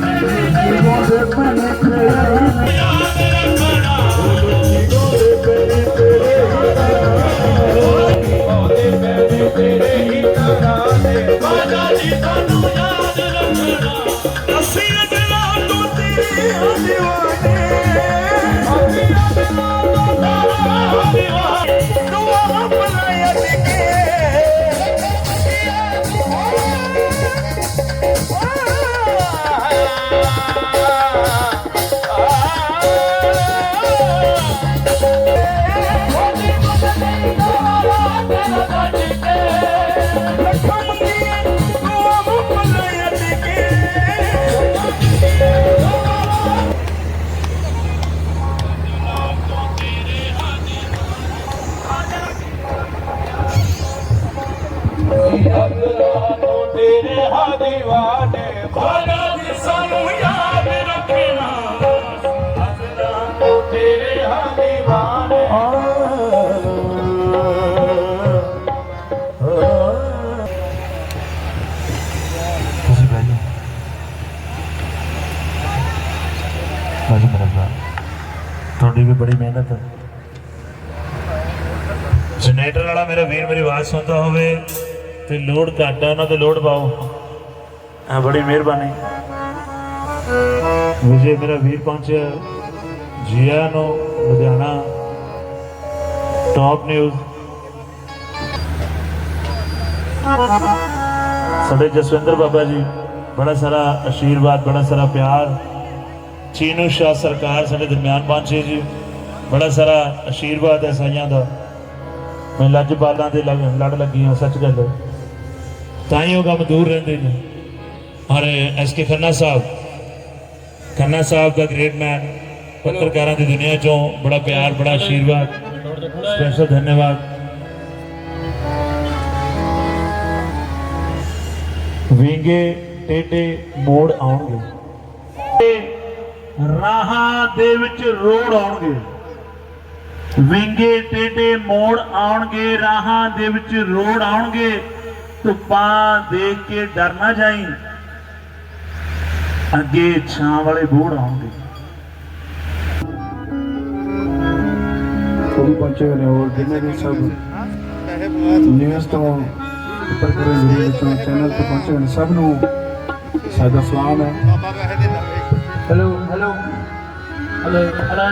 ਜੀਵੋ ਤੇ ਲੋਡ ਘੱਟ ਹੈ ਉਹਨਾਂ ਤੇ ਲੋਡ ਪਾਓ। ਆ ਬੜੀ ਮਿਹਰਬਾਨੀ। ਵਿਜੇ, ਮੇਰਾ ਵੀਰ ਪਹੁੰਚਿਆ। ਜੀਆ ਨੂੰ ਲੁਧਿਆਣਾ। ਟਾਪ ਨਿਊਜ਼ ਸਾਡੇ ਜਸਵਿੰਦਰ ਬਾਬਾ ਜੀ, ਬੜਾ ਸਾਰਾ ਆਸ਼ੀਰਵਾਦ ਬੜਾ ਸਾਰਾ ਪਿਆਰ। ਚੀਨੂ ਸ਼ਾਹ ਸਰਕਾਰ ਸਾਡੇ ਦਰਮਿਆਨ ਪਹੁੰਚੇ ਜੀ। ਬੜਾ ਸਾਰਾ ਆਸ਼ੀਰਵਾਦ ਹੈ ਸਾਈਆਂ ਦਾ। ਮੈਂ ਲੱਜ ਬਾਲਾਂ ਦੇ ਲੜ ਲੜ ਲੱਗੀ ਹਾਂ, ਸੱਚ ਗੱਲ। ਹੈ ਤਾਂ ਹੀ ਉਹ ਕੰਮ ਦੂਰ ਰਹਿੰਦੇ ਨੇ। ਔਰ ਐਸ ਕੇ ਖੰਨਾ ਸਾਹਿਬ। ਖੰਨਾ ਸਾਹਿਬ ਦਾ ਗ੍ਰੇਟ ਮੈਨ ਪੱਤਰਕਾਰਾਂ ਦੀ ਦੁਨੀਆ ਚੋਂ ਬੜਾ ਪਿਆਰ, ਬੜਾ ਆਸ਼ੀਰਵਾਦ ਸਪੈਸ਼ਲ ਧੰਨਵਾਦ। ਵਿੰਗੇ, ਟੇਡੇ ਮੋੜ ਆਉਣਗੇ। ਰਾਹਾਂ ਦੇ ਵਿੱਚ ਰੋੜ ਆਉਣਗੇ। ਵਿੰਗੇ, ਟੇਡੇ ਮੋੜ ਆਉਣਗੇ, ਰਾਹਾਂ ਦੇ ਵਿੱਚ ਰੋੜ ਆਉਣਗੇ। ਧੁੱਪਾਂ ਦੇਖ ਕੇ ਡਰ ਨਾ ਜਾਈਂ। ਅੱਗੇ ਛਾਂ ਵਾਲੇ ਬੋੜ ਉਹ ਵੀ ਪਹੁੰਚੇ ਨੇ ਹੋਰ ਜਿੰਨੇ ਵੀ ਸਭ ਨਿਊਜ਼ ਤੋਂ ਉੱਪਰ ਕਰੇ ਜਿਹੜੇ ਵਿੱਚੋਂ ਚੈਨਲ ਤੇ ਪਹੁੰਚੇ ਨੇ ਸਭ ਨੂੰ ਸਾਡਾ ਸਲਾਮ ਹੈ। ਹੈਲੋ ਹੈਲੋ ਹੈਲੋ ਹੈਲੋ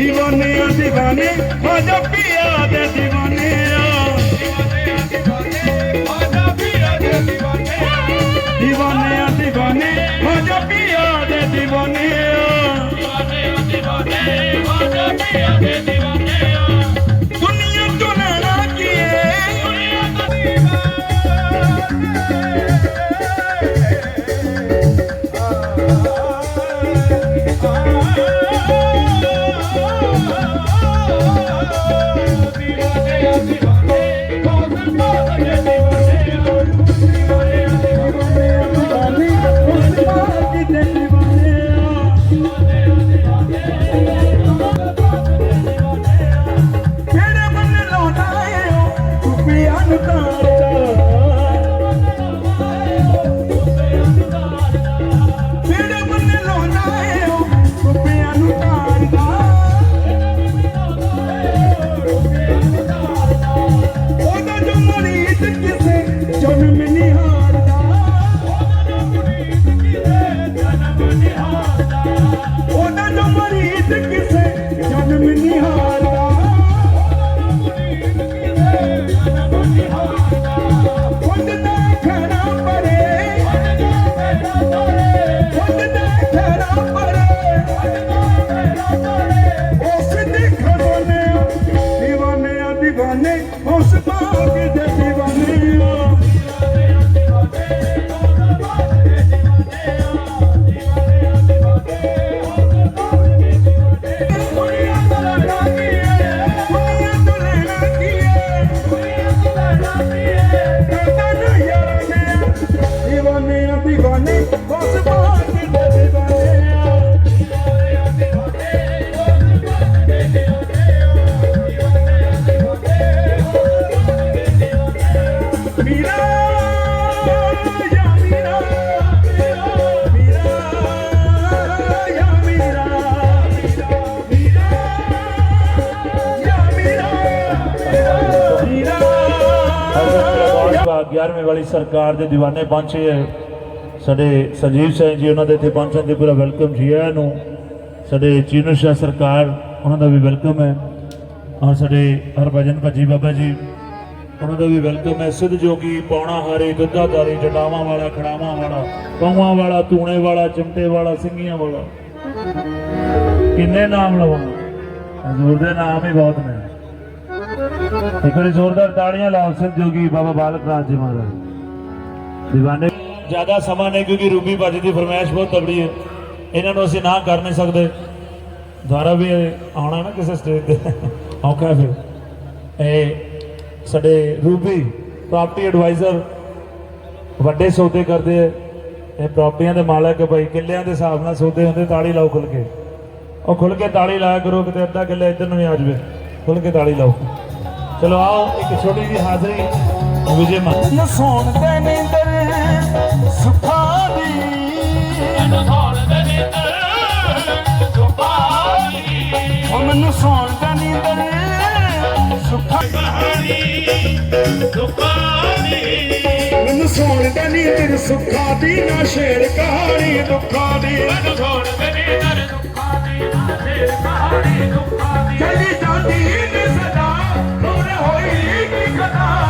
دیوانے دیوانے ماجا پیا دے ਵਾਲੀ ਸਰਕਾਰ ਦੇ دیਵਾਨੇ ਪਹੁੰਚੇ ਹੈ। ਸਾਡੇ ਸੰਜੀਵ ਸਿੰਘ ਜੀ ਉਹਨਾਂ ਦੇ ਇੱਥੇ ਪਹੁੰਚਣ ਦੇ ਪੂਰਾ ਵੈਲਕਮ ਜੀ ਆਇਆਂ ਨੂੰ। ਸਾਡੇ ਚੀਨੂ ਸ਼ਾਹ ਸਰਕਾਰ, ਉਹਨਾਂ ਦਾ ਵੀ ਵੈਲਕਮ ਹੈ। ਔਰ ਸਾਡੇ ਹਰਭਜਨ ਭੱਜੀ ਬਾਬਾ ਜੀ, ਉਹਨਾਂ ਦਾ ਵੀ ਵੈਲਕਮ ਹੈ। ਸਿੱਧ ਜੋਗੀ, ਪੌਣਾ ਹਾਰੇ ਦੁੱਧਾਦਾਰੀ ਜਟਾਵਾਂ ਵਾਲਾ, ਖੜਾਵਾਂ ਵਾਲਾ ਪੌਵਾਂ ਵਾਲਾ ਤੂਣੇ ਵਾਲਾ, ਚਿਮਟੇ ਵਾਲਾ ਸਿੰਘੀਆਂ ਵਾਲਾ। ਕਿੰਨੇ ਨਾਮ ਲਵਾਂ? ਹਜ਼ੂਰ ਦੇ ਨਾਮ ਹੀ ਬਹੁਤ ਨੇ। ਇੱਕ ਵਾਰੀ ਜ਼ੋਰਦਾਰ ਤਾੜੀਆਂ ਲਾਓ, ਸਿੱਧ ਜੋਗੀ ਬਾਬਾ ਬਾਲਕ ਨਾਥ ਜੀ ਮਹਾਰਾਜ। ਦੀਵਾਨੇ ਜ਼ਿਆਦਾ ਸਮਾਂ ਨਹੀਂ ਕਿਉਂਕਿ ਰੂਬੀ ਬਾਜੀ ਦੀ ਫਰਮਾਇਸ਼ ਬਹੁਤ ਤਗੜੀ ਹੈ। ਇਹਨਾਂ ਨੂੰ ਅਸੀਂ ਨਾ ਕਰ ਨਹੀਂ ਸਕਦੇ। ਦੁਬਾਰਾ ਵੀ ਆਉਣਾ ਨਾ ਕਿਸੇ ਸਟੇਜ ਤੇ। ਔਖਾ ਫਿਰ। ਇਹ ਸਾਡੇ ਰੂਬੀ ਪ੍ਰਾਪਰਟੀ ਐਡਵਾਈਜ਼ਰ ਵੱਡੇ ਸੌਦੇ ਕਰਦੇ ਆ। ਇਹ ਪ੍ਰਾਪਰਟੀਆਂ ਦੇ ਮਾਲਕ ਭਾਈ, ਕਿੱਲਿਆਂ ਦੇ ਹਿਸਾਬ ਨਾਲ ਸੌਦੇ ਹੁੰਦੇ ਤਾੜੀ ਲਾਓ ਖੁੱਲ ਕੇ। ਉਹ ਖੁੱਲ ਕੇ ਤਾੜੀ ਲਾਇਆ ਕਰੋ, ਕਿਤੇ ਅੱਧਾ ਕਿੱਲਾ ਇੱਧਰ ਨੂੰ ਵੀ ਆ ਜਾਵੇ। ਖੁੱਲ ਕੇ ਤਾੜੀ ਲਾਓ। ਚਲੋ ਆਓ, ਇੱਕ ਛੋਟੀ ਜਿਹੀ ਹਾਜ਼ਰੀ। ਵਿਜੇ ਮਾਨ ਨ ਸੋਣ ਦੇ ਨੀਂਦਰ ਸੁਖਾਂ ਦੀ ਉਹ ਮੈਨੂੰ ਸੌਣ ਦਾ ਨੀਂਦਰ ਸੁੱਖਾ ਮੈਨੂੰ ਸੌਣ ਦਾ ਨੀਂਦਰ ਸੁੱਖਾ ਦੀ ਨਾ ਸ਼ੇਰ ਕਹਾਣੀ ਦੁੱਖਾਂ ਦੀ ਚਲੀ ਜਾਂਦੀ ਨੇ ਸਦਾ ਹੁਣ ਹੋਈ ਕੀ ਕਦਾ।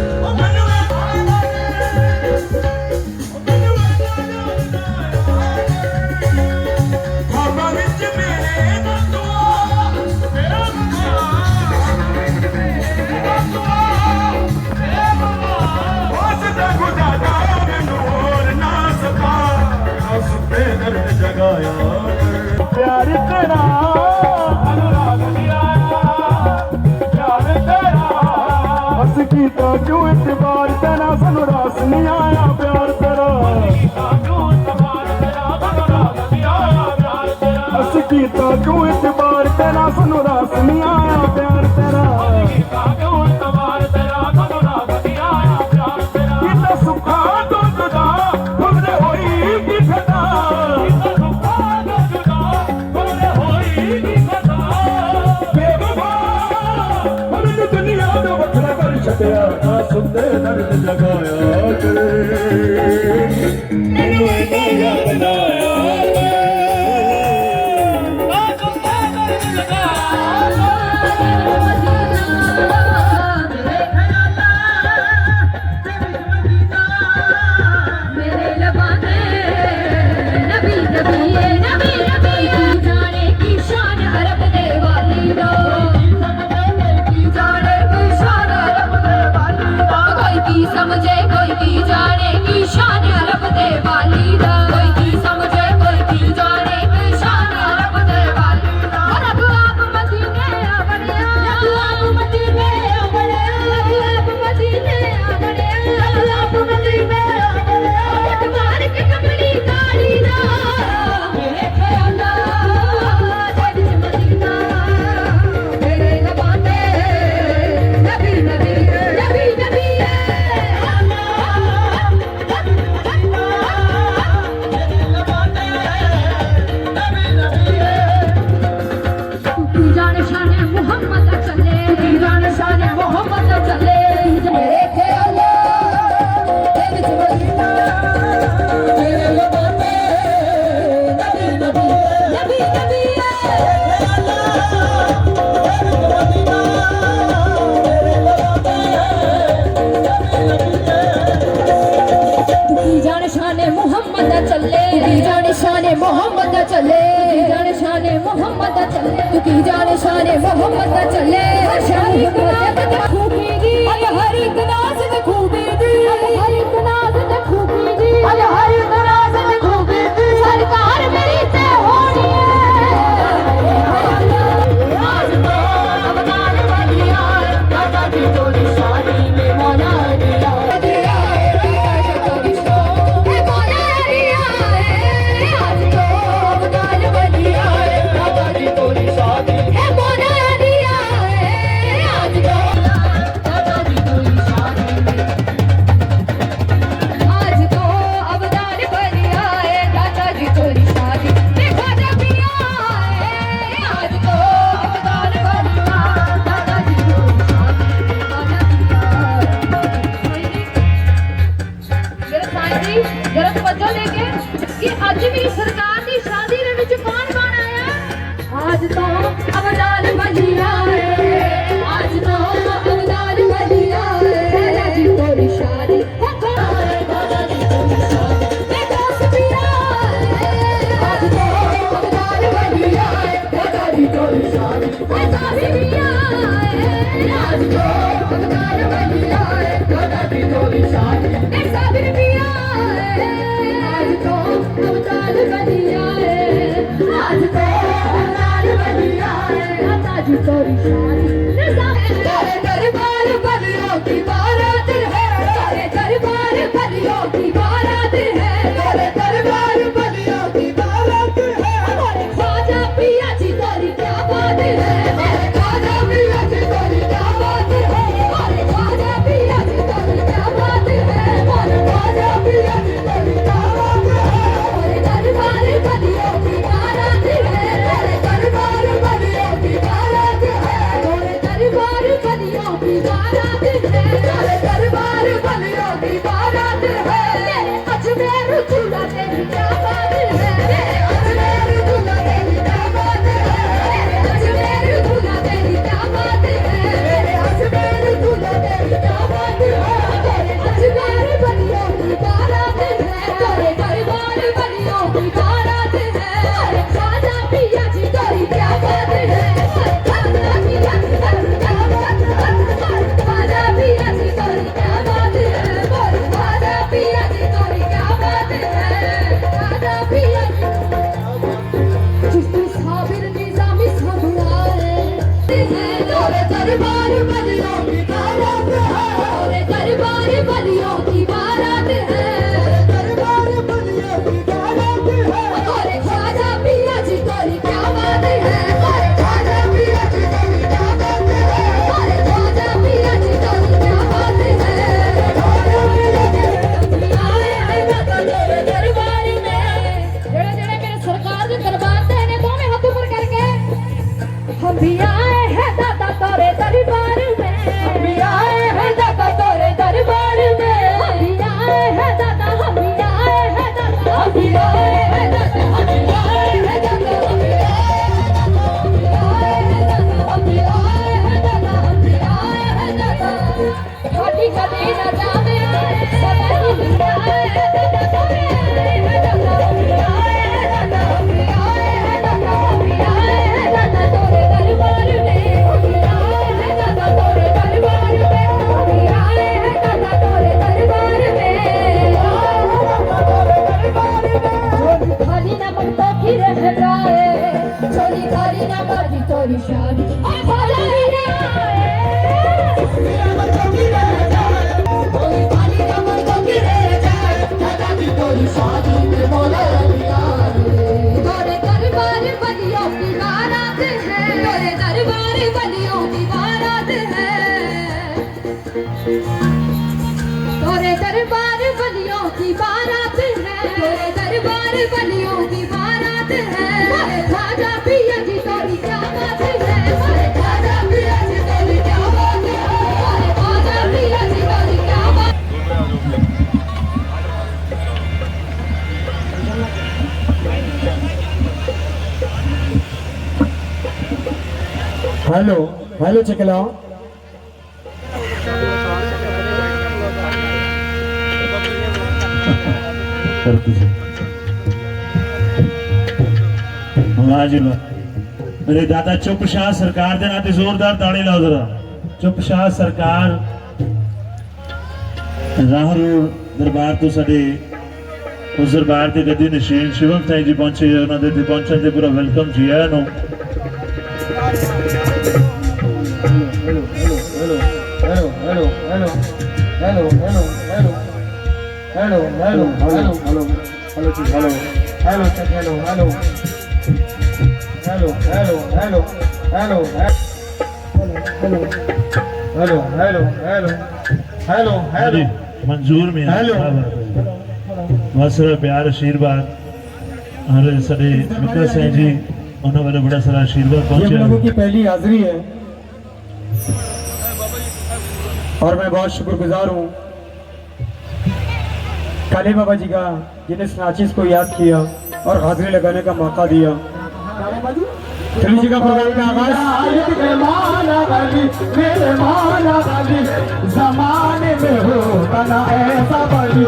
शाने मोहम्मद चले जाने शाने मोहम्मद चले तू की जाने शाने मोहम्मद चले हर एक नाज ते खूबी दी हर एक नाज ते खूबी दी हर एक नाज ते खूबी दी Quero te dar, quero te dar, quero te dar, quero te dar, quero te dar, వాళ్ళు వాళ్ళు చెక్కలా ਵਾਹ ਜੀ ਵਾਹ ਮੇਰੇ ਦਾਦਾ ਚੁੱਪ ਸ਼ਾਹ ਸਰਕਾਰ ਦੇ ਨਾਂ ਤੇ ਜ਼ੋਰਦਾਰ ਤਾੜੀ ਲਾਓ ਜ਼ਰਾ। ਚੁੱਪ ਸ਼ਾਹ ਸਰਕਾਰ। ਰਾਹਰੂ ਦਰਬਾਰ ਤੋਂ ਸਾਡੇ, ਉਸ ਦਰਬਾਰ ਦੇ ਗੱਦੀ ਨਸ਼ੀਨ ਸ਼ਿਵਮ ਸਾਈ ਜੀ ਪਹੁੰਚੇ, ਉਹਨਾਂ ਦੇ ਪਹੁੰਚਣ ਤੇ ਪੂਰਾ ਵੈਲਕਮ ਜੀ प्यार जी انہوں نے بڑا سارا آشیرواد پہنچا یہ لوگوں کی پہلی حاضری ہے۔ اور میں بہت شکر گزار ہوں۔ کالے بابا جی کا جنہیں سناچیز کو یاد کیا اور حاضری لگانے کا موقع دیا۔ کالے بابا جی کا پروگرام کا آغاز۔ زمانے میں ہو بنا ایسا بلی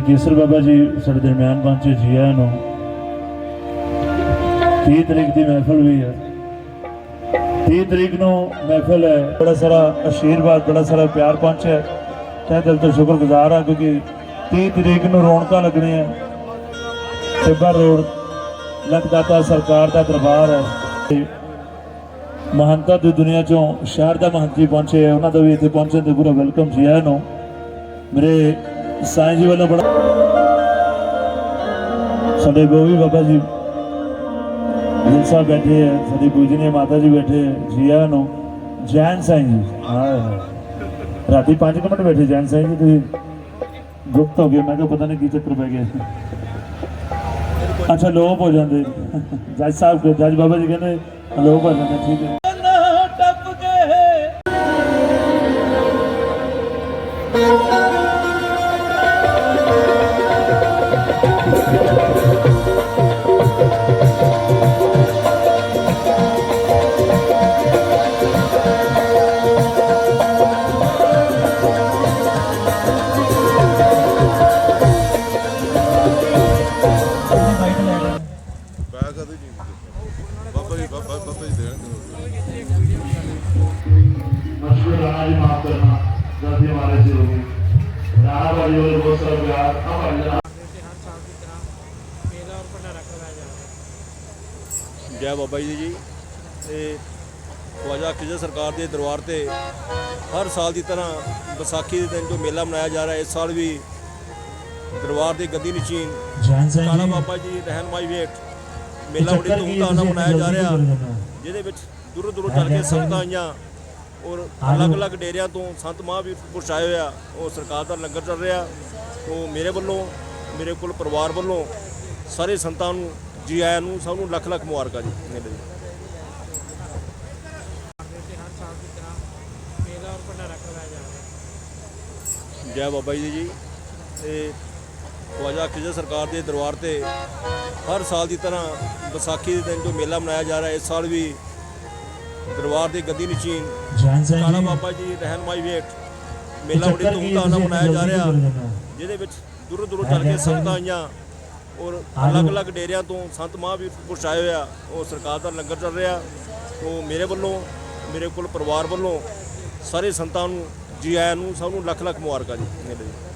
ਸਾਡੇ ਕੇਸਰ ਬਾਬਾ ਜੀ ਸਾਡੇ ਦਰਮਿਆਨ ਪਹੁੰਚੇ ਜੀ ਆਇਆਂ ਨੂੰ। 30 ਤਰੀਕ ਦੀ ਮਹਿਫਲ ਵੀ ਹੈ। 30 ਤਰੀਕ ਨੂੰ ਮਹਿਫਲ ਹੈ। ਬੜਾ ਸਾਰਾ ਆਸ਼ੀਰਵਾਦ ਬੜਾ ਸਾਰਾ ਪਿਆਰ ਪਹੁੰਚਿਆ ਹੈ। ਦਿਲ ਤੋਂ ਸ਼ੁਕਰਗੁਜ਼ਾਰ ਹਾਂ ਕਿਉਂਕਿ 30 ਤਰੀਕ ਨੂੰ ਰੌਣਕਾਂ ਲੱਗਣੀਆਂ ਟਿੱਬਾ ਰੋਡ ਲਖਦਾਤਾ ਸਰਕਾਰ ਦਾ ਦਰਬਾਰ ਹੈ। ਮਹੰਤਾ ਦੀ ਦੁਨੀਆ ਚੋਂ ਸ਼ਹਿਰ ਦਾ ਮਹੰਤ ਜੀ ਪਹੁੰਚੇ ਹੈ, ਉਹਨਾਂ ਦਾ ਵੀ ਇੱਥੇ ਪਹੁੰਚਣ ਤੇ ਪੂਰਾ ਵੈਲਕਮ ਜੀ ਆਇਆਂ ਨੂੰ। ਮੇਰੇ ਸਾਈਂ ਜੀ ਵੱਲੋਂ ਬੜਾ ਸਾਡੇ ਗੋਵੀ ਬਾਬਾ ਜੀ ਦਿਲ ਸਾਹਿਬ ਬੈਠੇ ਹੈ ਸਾਡੀ ਪੂਜਨੀय ਮਾਤਾ ਜੀ ਬੈਠੇ ਹੈ ਜੀ ਨੂੰ, ਜੈਨ ਸਾਈਂ ਜੀ। ਹਾਏ ਰਾਤੀ 5 ਮਿੰਟ ਬੈਠੇ ਜੈਨ ਸਾਈਂ ਜੀ, ਤੁਸੀਂ ਗੁਪਤ ਹੋ ਗਏ, ਮੈਂ ਕਿਹਾ ਪਤਾ ਨਹੀਂ ਕੀ ਚੱਕਰ ਪੈ ਗਿਆ। ਅੱਛਾ, ਲੋਪ ਹੋ ਜਾਂਦੇ। ਜੱਜ ਸਾਹਿਬ ਜੱਜ ਬਾਬਾ ਜੀ ਕਹਿੰਦੇ, ਲੋਪ ਹੋ ਜਾਂਦੇ, ਠੀਕ ਹੈ। ਦਰਬਾਰ ਦੇ ਦਰਬਾਰ ਤੇ ਹਰ ਸਾਲ ਦੀ ਤਰ੍ਹਾਂ ਵਿਸਾਖੀ ਦੇ ਦਿਨ ਜੋ ਮੇਲਾ ਮਨਾਇਆ ਜਾ ਰਿਹਾ ਹੈ ਇਸ ਸਾਲ ਵੀ ਦਰਬਾਰ ਦੇ ਗੱਦੀ ਨਚੀਨ ਕਾਲਾ ਬਾਬਾ ਜੀ ਰਹਿਨਮਾਈ ਵੇਟ ਮੇਲਾ ਬੜੀ ਧੂਮਧਾਮ ਨਾਲ ਮਨਾਇਆ ਜਾ ਰਿਹਾ ਜਿਹਦੇ ਵਿੱਚ ਦੂਰੋਂ ਦੂਰੋਂ ਚੱਲ ਕੇ ਸੰਗਤਾਂ ਆਈਆਂ ਔਰ ਅਲੱਗ-ਅਲੱਗ ਡੇਰਿਆਂ ਤੋਂ ਸੰਤ ਮਹਾਂਵੀਰ ਵੀ ਆਏ ਹੋਇਆ ਉਹ ਸਰਕਾਰ ਦਾ ਲੰਗਰ ਚੱਲ ਰਿਹਾ ਉਹ ਮੇਰੇ ਵੱਲੋਂ ਮੇਰੇ ਕੋਲ ਪਰਿਵਾਰ ਵੱਲੋਂ ਸਾਰੇ ਸੰਤਾਂ ਨੂੰ ਜੀ ਆਇਆਂ ਨੂੰ ਸਭ ਨੂੰ ਲੱਖ ਲੱਖ ਮੁਬਾਰਕਾਂ ਜੀ ਜੈ ਬਾਬਾ ਜੀ ਜੀ। ਤੇ ਖਵਾਜਾ ਖਿਜਰ ਸਰਕਾਰ ਦੇ ਦਰਬਾਰ ਤੇ ਹਰ ਸਾਲ ਦੀ ਤਰ੍ਹਾਂ ਵਿਸਾਖੀ ਦੇ ਦਿਨ ਜੋ ਮੇਲਾ ਮਨਾਇਆ ਜਾ ਰਿਹਾ ਇਸ ਸਾਲ ਵੀ ਦਰਬਾਰ ਦੇ ਗੱਦੀ ਨਿਚੀਨ ਕਾਲਾ ਬਾਬਾ ਜੀ ਰਹਿਨਮਾਈ ਵੇਟ ਮੇਲਾ ਬੜੀ ਧੂਮਧਾਮ ਨਾਲ ਮਨਾਇਆ ਜਾ ਰਿਹਾ ਜਿਹਦੇ ਵਿੱਚ ਦੂਰੋਂ ਦੂਰੋਂ ਚੱਲ ਕੇ ਸੰਗਤਾਂ ਆਈਆਂ ਔਰ ਅਲੱਗ-ਅਲੱਗ ਡੇਰਿਆਂ ਤੋਂ ਸੰਤ ਮਹਾਂਵੀਰ ਪੁਰਸ਼ ਆਏ ਹੋਇਆ ਉਹ ਸਰਕਾਰ ਦਾ ਲੰਗਰ ਚੱਲ ਰਿਹਾ ਉਹ ਮੇਰੇ ਵੱਲੋਂ ਮੇਰੇ ਕੋਲ ਪਰਿਵਾਰ ਵੱਲੋਂ ਸਾਰੇ ਸੰਤਾਂ ਨੂੰ ਜੀ ਆਇਆਂ ਨੂੰ ਸਭ ਨੂੰ ਲੱਖ ਲੱਖ ਮੁਬਾਰਕਾਂ ਜੀ। ਮੇਲੇ ਦੀ